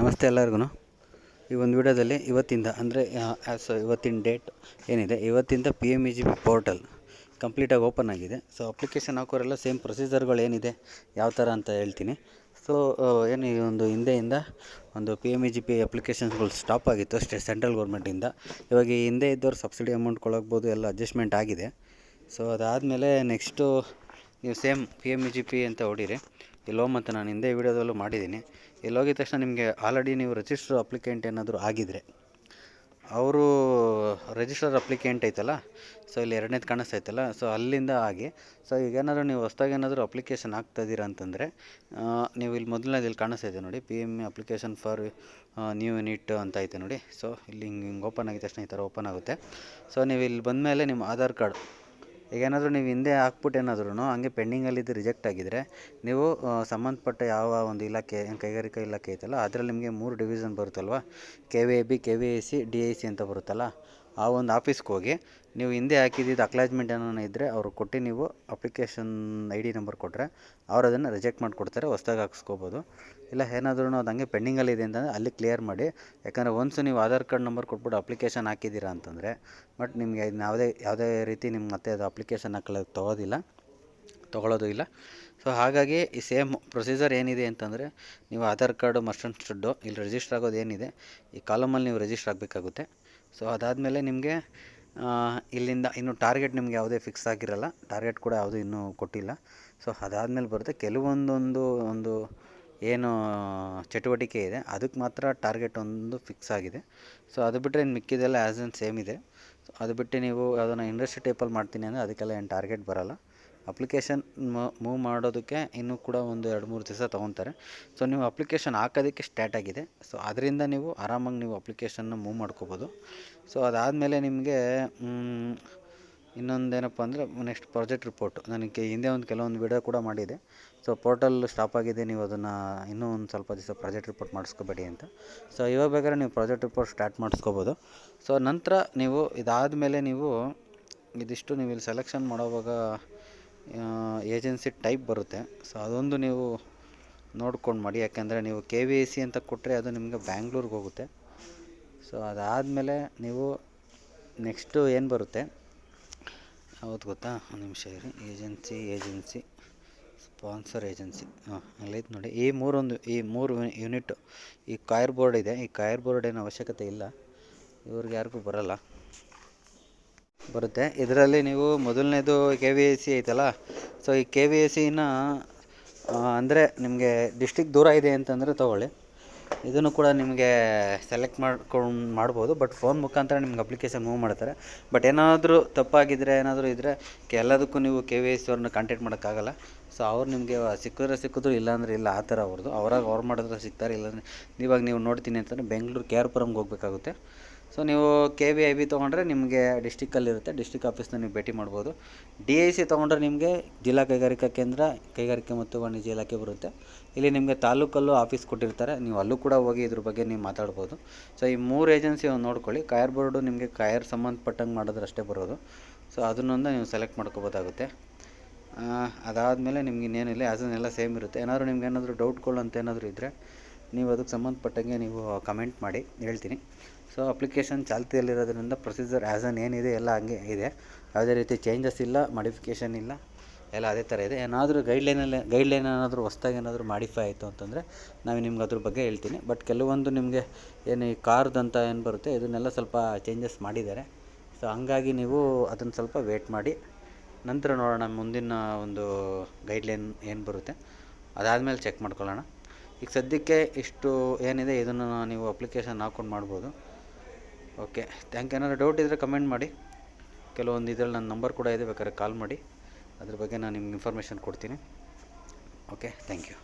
ನಮಸ್ತೆ ಎಲ್ಲರಿಗೂ. ಈ ಒಂದು ವಿಡಿಯೋದಲ್ಲಿ ಇವತ್ತಿಂದ ಅಂದರೆ ಆ್ಯಸ್ ಇವತ್ತಿನ ಡೇಟ್ ಏನಿದೆ, ಇವತ್ತಿಂದ P M E G P portal ಕಂಪ್ಲೀಟಾಗಿ ಓಪನ್ ಆಗಿದೆ. ಸೊ ಅಪ್ಲಿಕೇಶನ್ ಹಾಕೋರೆಲ್ಲ ಸೇಮ್ ಪ್ರೊಸೀಜರ್ಗಳು ಏನಿದೆ, ಯಾವ ಥರ ಅಂತ ಹೇಳ್ತೀನಿ. ಸೊ ಏನು ಈ ಒಂದು ಹಿಂದೆಯಿಂದ ಒಂದು P M E G P ಅಪ್ಲಿಕೇಶನ್ಸ್ಗಳು stop ಆಗಿತ್ತು, ಅಷ್ಟೇ ಸೆಂಟ್ರಲ್ ಗೌರ್ಮೆಂಟಿಂದ ಇವಾಗ ಈ ಹಿಂದೆ ಇದ್ದವ್ರು ಸಬ್ಸಿಡಿ ಅಮೌಂಟ್ ಕೊಡೋಕ್ಬೋದು, ಎಲ್ಲ ಅಡ್ಜಸ್ಟ್ಮೆಂಟ್ ಆಗಿದೆ. ಸೊ ಅದಾದಮೇಲೆ ನೆಕ್ಸ್ಟು ನೀವು same P M E G P ಅಂತ ಹೊಡೀರಿ ಇಲ್ಲಿ ಮತ್ತು ನಾನು ಹಿಂದೆ ವೀಡಿಯೋದಲ್ಲೂ ಮಾಡಿದ್ದೀನಿ. ಇಲ್ಲಿ ಹೋಗಿದ ತಕ್ಷಣ ನಿಮಗೆ ಆಲ್ರೆಡಿ ನೀವು ರಿಜಿಸ್ಟರ್ ಅಪ್ಲಿಕೆಂಟ್ ಏನಾದರೂ ಆಗಿದ್ದರೆ ಅವರು ರಿಜಿಸ್ಟರ್ ಅಪ್ಲಿಕೆಂಟ್ ಐತಲ್ಲ ಸೊ ಇಲ್ಲಿ ಎರಡನೇದು ಕಾಣಿಸ್ತೈತಲ್ಲ ಸೊ ಅಲ್ಲಿಂದ ಆಗಿ ಸೊ ಈಗ ಏನಾದರೂ ನೀವು ಹೊಸ್ದಾಗಿ ಏನಾದರೂ ಅಪ್ಲಿಕೇಶನ್ ಹಾಕ್ತಾಯಿದ್ದೀರಾ ಅಂತಂದರೆ ಆ, ನೀವು ಇಲ್ಲಿ ಮೊದಲನೇದು ಇಲ್ಲಿ ಕಾಣಿಸ್ತೈತೆ ನೋಡಿ P M application for new unit ಅಂತ ಐತೆ ನೋಡಿ ಸೊ ಇಲ್ಲಿ ಹಿಂಗೆ ಹಿಂಗೆ ಓಪನ್ ಆಗಿದ ತಕ್ಷಣ ಈ ಥರ ಓಪನ್ ಆಗುತ್ತೆ. ಸೊ ನೀವು ಇಲ್ಲಿ ಬಂದಮೇಲೆ ನಿಮ್ಮ ಆಧಾರ್ ಕಾರ್ಡ್ ಈಗ ಏನಾದರೂ ನೀವು ಹಿಂದೆ ಹಾಕ್ಬಿಟ್ಟು ಏನಾದ್ರೂ ಹಂಗೆ ಪೆಂಡಿಂಗಲ್ಲಿದ್ದು ರಿಜೆಕ್ಟ್ ಆಗಿದ್ದರೆ ನೀವು ಸಂಬಂಧಪಟ್ಟ ಯಾವ ಒಂದು ಇಲಾಖೆ ಕೈಗಾರಿಕಾ ಇಲಾಖೆ ಐತಲ್ಲ, ಅದರಲ್ಲಿ ನಿಮಗೆ ಮೂರು division ಬರುತ್ತಲ್ವ? K V A B K V A C D I C ಅಂತ ಬರುತ್ತಲ್ಲ, ಆ ಒಂದು ಆಫೀಸ್ಗೆ ಹೋಗಿ ನೀವು ಹಿಂದೆ ಹಾಕಿದ್ದು ಅಕ್ಲಾಜ್ಮೆಂಟ್ ಏನಾನ ಇದ್ದರೆ ಅವ್ರು ಕೊಟ್ಟು ನೀವು ಅಪ್ಲಿಕೇಶನ್ ಐ ಡಿ ನಂಬರ್ ಕೊಟ್ಟರೆ ಅವ್ರು ಅದನ್ನು ರಿಜೆಕ್ಟ್ ಮಾಡಿಕೊಡ್ತಾರೆ, ಹೊಸ್ದಾಗಿ ಹಾಕ್ಸ್ಕೊಬೋದು. ಇಲ್ಲ ಏನಾದ್ರೂ ಅದು ಹಂಗೆ ಪೆಂಡಿಂಗಲ್ಲಿದೆ ಅಂತಂದರೆ ಅಲ್ಲಿ ಕ್ಲಿಯರ್ ಮಾಡಿ. ಯಾಕಂದರೆ ಒನ್ಸ್ ನೀವು ಆಧಾರ್ ಕಾರ್ಡ್ ನಂಬರ್ ಕೊಟ್ಬಿಟ್ಟು ಅಪ್ಲಿಕೇಶನ್ ಹಾಕಿದ್ದೀರಾ ಅಂತಂದರೆ ಬಟ್ ನಿಮಗೆ ಇದು ಯಾವುದೇ ಯಾವುದೇ ರೀತಿ ನಿಮ್ಮ ಮತ್ತೆ ಅದು ಅಪ್ಲಿಕೇಶನ್ ಹಾಕಲಿಕ್ಕೆ ತೊಗೋದಿಲ್ಲ ತೊಗೊಳ್ಳೋದು ಇಲ್ಲ. ಸೊ ಹಾಗಾಗಿ ಈ ಸೇಮ್ ಪ್ರೊಸೀಜರ್ ಏನಿದೆ ಅಂತಂದರೆ ನೀವು Aadhaar card must and should ಇಲ್ಲಿ ರಿಜಿಸ್ಟರ್ ಆಗೋದು ಏನಿದೆ, ಈ ಕಾಲಮಲ್ಲಿ ನೀವು ರಿಜಿಸ್ಟರ್ ಆಗಬೇಕಾಗುತ್ತೆ. ಸೊ ಅದಾದಮೇಲೆ ನಿಮಗೆ ಇಲ್ಲಿಂದ ಇನ್ನು ಟಾರ್ಗೆಟ್ ನಿಮಗೆ ಯಾವುದೇ ಫಿಕ್ಸ್ ಆಗಿರಲ್ಲ. ಟಾರ್ಗೆಟ್ ಕೂಡ ಯಾವುದೂ ಇನ್ನೂ ಕೊಟ್ಟಿಲ್ಲ. ಸೊ ಅದಾದ್ಮೇಲೆ ಬರುತ್ತೆ. ಕೆಲವೊಂದೊಂದು ಒಂದು ಏನು ಚಟುವಟಿಕೆ ಇದೆ. ಅದಕ್ಕೆ ಮಾತ್ರ ಟಾರ್ಗೆಟ್ ಒಂದು ಫಿಕ್ಸ್ ಆಗಿದೆ. ಸೊ ಅದು ಬಿಟ್ಟರೆ ಇನ್ನು ಮಿಕ್ಕಿದೆಲ್ಲ ಆ್ಯಸ್ ಎನ್ ಸೇಮ್ ಇದೆ. ಸೊ ಅದು ಬಿಟ್ಟು ನೀವು ಯಾವುದನ್ನ ಇಂಡಸ್ಟ್ರಿ ಟೈಪಲ್ಲಿ ಮಾಡ್ತೀನಿ ಅಂದರೆ ಅದಕ್ಕೆಲ್ಲ ಏನು ಟಾರ್ಗೆಟ್ ಬರೋಲ್ಲ. ಅಪ್ಲಿಕೇಶನ್ ಮೂವ್ ಮಾಡೋದಕ್ಕೆ ಇನ್ನೂ ಕೂಡ ಒಂದು ಎರಡು ಮೂರು ದಿವಸ ತೊಗೊತಾರೆ. ಸೊ ನೀವು ಅಪ್ಲಿಕೇಶನ್ ಹಾಕೋದಕ್ಕೆ ಸ್ಟಾರ್ಟ್ ಆಗಿದೆ. ಸೊ ಅದರಿಂದ ನೀವು ಆರಾಮಾಗಿ ನೀವು ಅಪ್ಲಿಕೇಶನ್ನ ಮೂವ್ ಮಾಡ್ಕೋಬೋದು. ಸೊ ಅದಾದಮೇಲೆ ನಿಮಗೆ ಇನ್ನೊಂದೇನಪ್ಪ ಅಂದರೆ ನೆಕ್ಸ್ಟ್ ಪ್ರಾಜೆಕ್ಟ್ ರಿಪೋರ್ಟ್. ನನಗೆ ಹಿಂದೆ ಒಂದು ಕೆಲವೊಂದು ವಿಡಿಯೋ ಕೂಡ ಮಾಡಿದೆ. ಸೊ ಪೋರ್ಟಲ್ ಸ್ಟಾಪ್ ಆಗಿದೆ. ನೀವು ಅದನ್ನು ಇನ್ನೂ ಒಂದು ಸ್ವಲ್ಪ ದಿವಸ ಪ್ರಾಜೆಕ್ಟ್ ರಿಪೋರ್ಟ್ ಮಾಡಿಸ್ಕೋಬೇಡಿ ಅಂತ. ಸೊ ಇವಾಗ ಬೇಕಾದ್ರೆ ನೀವು ಪ್ರಾಜೆಕ್ಟ್ ರಿಪೋರ್ಟ್ ಸ್ಟಾರ್ಟ್ ಮಾಡಿಸ್ಕೋಬೋದು. ಸೊ ನಂತರ ನೀವು ಇದಾದ ಮೇಲೆ ನೀವು ಇದಿಷ್ಟು ನೀವು ಇಲ್ಲಿ ಸೆಲೆಕ್ಷನ್ ಮಾಡೋವಾಗ ಏಜೆನ್ಸಿ ಟೈಪ್ ಬರುತ್ತೆ. ಸೊ ಅದೊಂದು ನೀವು ನೋಡ್ಕೊಂಡು ಮಾಡಿ. ಯಾಕೆಂದರೆ ನೀವು ಕೆ ವಿ ಸಿ ಅಂತ ಕೊಟ್ಟರೆ ಅದು ನಿಮಗೆ ಬ್ಯಾಂಗ್ಳೂರ್ಗೆ ಹೋಗುತ್ತೆ. ಸೊ ಅದಾದಮೇಲೆ ನೀವು ನೆಕ್ಸ್ಟು ಏನು ಬರುತ್ತೆ? ಅವತ್ತು ಗೊತ್ತಾ? ಒಂದು ನಿಮಿಷ ಇರಿ. ಏಜೆನ್ಸಿ ಏಜೆನ್ಸಿ ಸ್ಪಾನ್ಸರ್ ಏಜೆನ್ಸಿ ಹಾಂ ಅಲ್ಲೈತೆ ನೋಡಿ. ಈ ಮೂರೊಂದು, ಈ ಮೂರು ಯೂನಿಟ್ ಈ ಕಾಯರ್ ಬೋರ್ಡ್ ಇದೆ. ಈ ಕಾಯರ್ ಬೋರ್ಡ್ ಏನು ಅವಶ್ಯಕತೆ ಇಲ್ಲ. ಇವ್ರಿಗೆ ಯಾರಿಗೂ ಬರಲ್ಲ. ಬರುತ್ತೆ. ಇದರಲ್ಲಿ ನೀವು ಮೊದಲನೇದು ಕೆ ವಿ ಎಸ್ ಸಿ ಐತಲ್ಲ ಸೊ ಈ ಕೆ ವಿ ಎಸ್ ಸಿನ ಅಂದರೆ ನಿಮಗೆ ಡಿಸ್ಟಿಕ್ ದೂರ ಇದೆ ಅಂತಂದರೆ ತೊಗೊಳ್ಳಿ. ಇದನ್ನು ಕೂಡ ನಿಮಗೆ ಸೆಲೆಕ್ಟ್ ಮಾಡ್ಕೊಂಡು ಮಾಡ್ಬೋದು ಬಟ್ ಫೋನ್ ಮುಖಾಂತರ ನಿಮ್ಗೆ ಅಪ್ಲಿಕೇಶನ್ ಮೂವ್ ಮಾಡ್ತಾರೆ. ಬಟ್ ಏನಾದರೂ ತಪ್ಪಾಗಿದ್ದರೆ ಏನಾದರೂ ಇದ್ದರೆ ಎಲ್ಲದಕ್ಕೂ ನೀವು ಕೆ ವಿ ಎಸ್ ಅವ್ರನ್ನ ಕಾಂಟ್ಯಾಕ್ಟ್ ಮಾಡೋಕ್ಕಾಗಲ್ಲ. ಸೊ ಅವ್ರು ನಿಮಗೆ ಸಿಕ್ಕಿದ್ರೆ ಸಿಕ್ಕಿದ್ರು, ಇಲ್ಲಾಂದ್ರೆ ಇಲ್ಲ, ಆ ಥರ ಅವ್ರದ್ದು. ಅವ್ರಾಗ ಅವ್ರು ಮಾಡಿದ್ರೆ ಸಿಗ್ತಾರೆ, ಇಲ್ಲಾಂದರೆ ಇವಾಗ ನೀವು ನೋಡ್ತೀನಿ ಅಂತಂದರೆ ಬೆಂಗಳೂರು ಕೆ ಆರ್ ಪುರಮ್ಗೆ ಹೋಗ್ಬೇಕಾಗುತ್ತೆ. ಸೊ ನೀವು ಕೆ ವಿ ಐ ಬಿ ತೊಗೊಂಡ್ರೆ ನಿಮಗೆ ಡಿಸ್ಟಿಕ್ಕಲ್ಲಿರುತ್ತೆ ಡಿಸ್ಟಿಕ್ ಆಫೀಸ್ನ ನೀವು ಭೇಟಿ ಮಾಡ್ಬೋದು. ಡಿ ಐ ಸಿ ತೊಗೊಂಡ್ರೆ ನಿಮಗೆ ಜಿಲ್ಲಾ ಕೈಗಾರಿಕಾ ಕೇಂದ್ರ, ಕೈಗಾರಿಕೆ ಮತ್ತು ವಾಣಿಜ್ಯ ಇಲಾಖೆ ಬರುತ್ತೆ. ಇಲ್ಲಿ ನಿಮಗೆ ತಾಲೂಕಲ್ಲೂ ಆಫೀಸ್ ಕೊಟ್ಟಿರ್ತಾರೆ. ನೀವು ಅಲ್ಲೂ ಕೂಡ ಹೋಗಿ ಇದ್ರ ಬಗ್ಗೆ ನೀವು ಮಾತಾಡ್ಬೋದು. ಸೊ ಈ ಮೂರು ಏಜೆನ್ಸಿ ನೋಡ್ಕೊಳ್ಳಿ. ಕಾಯರ್ ಬೋರ್ಡು ನಿಮಗೆ ಕಾಯರ್ ಸಂಬಂಧಪಟ್ಟಂಗೆ ಮಾಡಿದ್ರೆ ಅಷ್ಟೇ ಬರೋದು. ಸೊ ಅದನ್ನೊಂದು ನೀವು ಸೆಲೆಕ್ಟ್ ಮಾಡ್ಕೋಬೋದಾಗುತ್ತೆ. ಅದಾದಮೇಲೆ ನಿಮ್ಗೆ ಇನ್ನೇನಿಲ್ಲ. ಅದನ್ನೆಲ್ಲ ಸೇಮ್ ಇರುತ್ತೆ. ಏನಾದರೂ ನಿಮ್ಗೆ ಏನಾದರೂ ಡೌಟ್ಗಳು ಅಂತ ಏನಾದರೂ ಇದ್ದರೆ ನೀವು ಅದಕ್ಕೆ ಸಂಬಂಧಪಟ್ಟಂಗೆ ನೀವು ಕಮೆಂಟ್ ಮಾಡಿ, ಹೇಳ್ತೀನಿ. ಸೊ ಅಪ್ಲಿಕೇಶನ್ ಚಾಲ್ತಿಯಲ್ಲಿರೋದ್ರಿಂದ ಪ್ರೊಸೀಜರ್ ಆ್ಯಸ್ ಅನ್ ಏನಿದೆ ಎಲ್ಲ ಹಂಗೆ ಇದೆ. ಯಾವುದೇ ರೀತಿ ಚೇಂಜಸ್ ಇಲ್ಲ ಮಾಡಿಫಿಕೇಷನ್ ಇಲ್ಲ, ಎಲ್ಲ ಅದೇ ಥರ ಇದೆ. ಏನಾದರೂ ಗೈಡ್ಲೈನಲ್ಲಿ ಗೈಡ್ಲೈನ್ ಏನಾದರೂ ಹೊಸ್ದಾಗಿ ಏನಾದರೂ ಮಾಡಿಫೈ ಆಯಿತು ಅಂತಂದರೆ ನಾವು ನಿಮ್ಗೆ ಅದ್ರ ಬಗ್ಗೆ ಹೇಳ್ತೀನಿ. ಬಟ್ ಕೆಲವೊಂದು ನಿಮಗೆ ಏನು ಈ ಕಾರ್ದಂತ ಏನು ಬರುತ್ತೆ, ಇದನ್ನೆಲ್ಲ ಸ್ವಲ್ಪ ಚೇಂಜಸ್ ಮಾಡಿದ್ದಾರೆ. ಸೊ ಹಂಗಾಗಿ ನೀವು ಅದನ್ನು ಸ್ವಲ್ಪ ವೇಟ್ ಮಾಡಿ. ನಂತರ ನೋಡೋಣ ಮುಂದಿನ ಒಂದು ಗೈಡ್ಲೈನ್ ಏನು ಬರುತ್ತೆ. ಅದಾದಮೇಲೆ ಚೆಕ್ ಮಾಡ್ಕೊಳ್ಳೋಣ. ಈಗ ಸದ್ಯಕ್ಕೆ ಇಷ್ಟು ಏನಿದೆ, ಇದನ್ನು ನೀವು ಅಪ್ಲಿಕೇಶನ್ ಹಾಕ್ಕೊಂಡು ಮಾಡ್ಬೋದು. ಓಕೆ ಥ್ಯಾಂಕ್ ಏನಾದ್ರು ಡೌಟ್ ಇದ್ದರೆ ಕಮೆಂಟ್ ಮಾಡಿ. ಕೆಲವೊಂದು ಇದರಲ್ಲಿ ನನ್ನ ನಂಬರ್ ಕೂಡ ಇದೆ, ಬೇಕಾದ್ರೆ ಕಾಲ್ ಮಾಡಿ. ಅದ್ರ ಬಗ್ಗೆ ನಾನು ನಿಮ್ಗೆ ಇನ್ಫಾರ್ಮೇಷನ್ ಕೊಡ್ತೀನಿ. Okay thank you